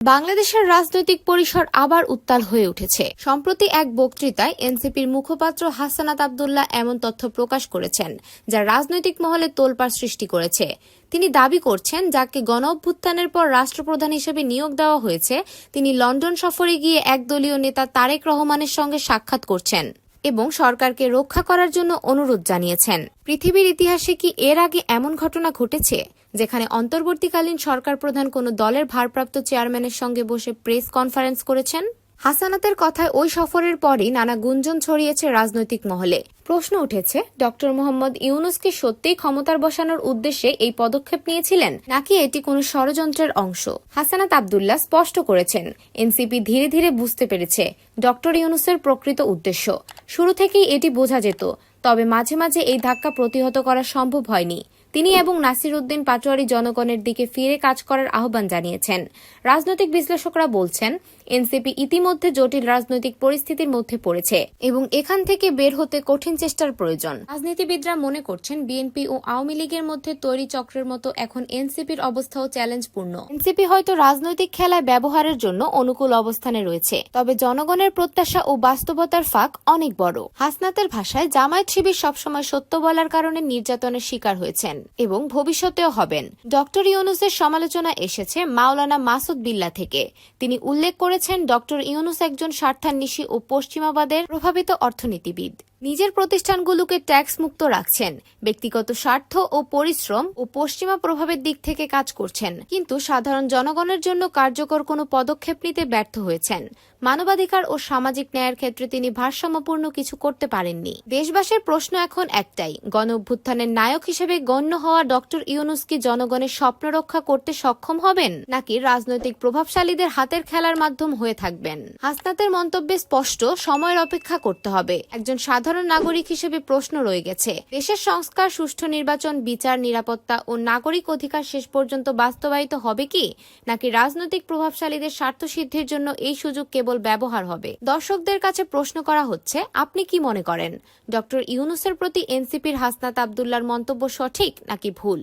বাংলাদেশের রাজনৈতিক পরিসর আবার উত্তাল হয়ে উঠেছে। সম্প্রতি এক বক্তৃতায় এনসিপির মুখপাত্র হাসানাত আবদুল্লাহ এমন তথ্য প্রকাশ করেছেন, যা রাজনৈতিক মহলে তোলপাড় সৃষ্টি করেছে। তিনি দাবি করছেন, যাকে গণ অভ্যুত্থানের পর রাষ্ট্রপ্রধান হিসেবে নিয়োগ দেওয়া হয়েছে, তিনি লন্ডন সফরে গিয়ে একদলীয় নেতা তারেক রহমানের সঙ্গে সাক্ষাৎ করছেন এবং সরকারকে রক্ষা করার জন্য অনুরোধ জানিয়েছেন। পৃথিবীর ইতিহাসে কি এর আগে এমন ঘটনা ঘটেছে? যেখানে অন্তর্বর্তীকালীন সরকার প্রধান কোনো দলের ভারপ্রাপ্ত চেয়ারম্যানের সঙ্গে বসে প্রেস কনফারেন্স করেছেন। হাসানাতের কথায় ওই সফরের পরই নানা গুঞ্জন ছড়িয়েছে রাজনৈতিক মহলে। প্রশ্ন উঠেছে ডক্টর মোহাম্মদ ইউনুসকে সত্যিই ক্ষমতার বসানোর উদ্দেশ্যে এই পদক্ষেপ নিয়েছিলেন, নাকি এটি কোনো ষড়যন্ত্রের অংশ? হাসানাত আবদুল্লাহ স্পষ্ট করেছেন, এনসিপি ধীরে ধীরে বুঝতে পেরেছে ডক্টর ইউনুসের প্রকৃত উদ্দেশ্য। শুরু থেকেই এটি বোঝা যেত, তবে মাঝে মাঝে এই ধাক্কা প্রতিহত করা সম্ভব হয়নি। তিনি এবং নাসির উদ্দিন পাটোয়ারি জনগণের দিকে ফিরে কাজ করার আহ্বান জানিয়েছেন। রাজনৈতিক বিশ্লেষকরা বলছেন, এনসিপি ইতিমধ্যে জটিল রাজনৈতিক পরিস্থিতির মধ্যে পড়েছে এবং এখান থেকে বের হতে কঠিন চেষ্টার প্রয়োজন। রাজনীতিবিদরা মনে করছেন, বিএনপি ও আওয়ামী লীগের মধ্যে তৈরি চক্রের মতো এখন এনসিপির অবস্থাও চ্যালেঞ্জপূর্ণ। এনসিপি হয়তো রাজনৈতিক খেলায় ব্যবহারের জন্য অনুকূল অবস্থানে রয়েছে, তবে জনগণের প্রত্যাশা ও বাস্তবতার ফাঁক অনেক বড়। হাসনাতের ভাষায়, জামায়াত শিবির সবসময় সত্য বলার কারণে নির্যাতনের শিকার হয়েছেন। এবং ভবিষ্যতেও হবেন। ডক্টর ইউনুসের সমালোচনা এসেছে মাওলানা মাসুদ বিল্লা থেকে। তিনি উল্লেখ করেছেন, ডক্টর ইউনুস একজন স্বার্থান্বেষী ও পশ্চিমাবাদের প্রভাবিত অর্থনীতিবিদ। নিজের প্রতিষ্ঠানগুলোকে ট্যাক্স মুক্ত রাখছেন। ব্যক্তিগত স্বার্থ ও পরিশ্রম ও পশ্চিমা প্রভাবের দিক থেকে কাজ করছেন। কিন্তু সাধারণ জনগণের জন্য কার্যকর কোনো পদক্ষেপ নিতে ব্যর্থ হয়েছেন। মানবাধিকার ও সামাজিক ন্যায়ের ক্ষেত্রে তিনি ভারসাম্যপূর্ণ কিছু করতে পারেননি। দেশবাসীর প্রশ্ন এখন একটাই, গণ অভ্যুত্থানের নায়ক হিসেবে গণ্য হওয়া ডক্টর ইউনুস কি জনগণের স্বপ্ন রক্ষা করতে সক্ষম হবেন? নাকি রাজনৈতিক প্রভাবশালীদের হাতের খেলার মাধ্যম হয়ে থাকবেন? হাসনাতের মন্তব্যে স্পষ্ট, সময়ের অপেক্ষা করতে হবে। একজন সাধারণ নাগরিক হিসেবে প্রশ্ন রয়ে গেছে। দেশের সংস্কার, সুষ্ঠু নির্বাচন, বিচার, নিরাপত্তা ও নাগরিক অধিকার শেষ পর্যন্ত বাস্তবায়িত হবে কি? নাকি রাজনৈতিক প্রভাবশালীদের স্বার্থ সিদ্ধির জন্য এই সুযোগ কেবল ব্যবহার হবে? দর্শকদের কাছে প্রশ্ন করা হচ্ছে, আপনি কি মনে করেন? ডক্টর ইউনুসের প্রতি এনসিপির হাসনাত আবদুল্লার মন্তব্য সঠিক নাকি ভুল?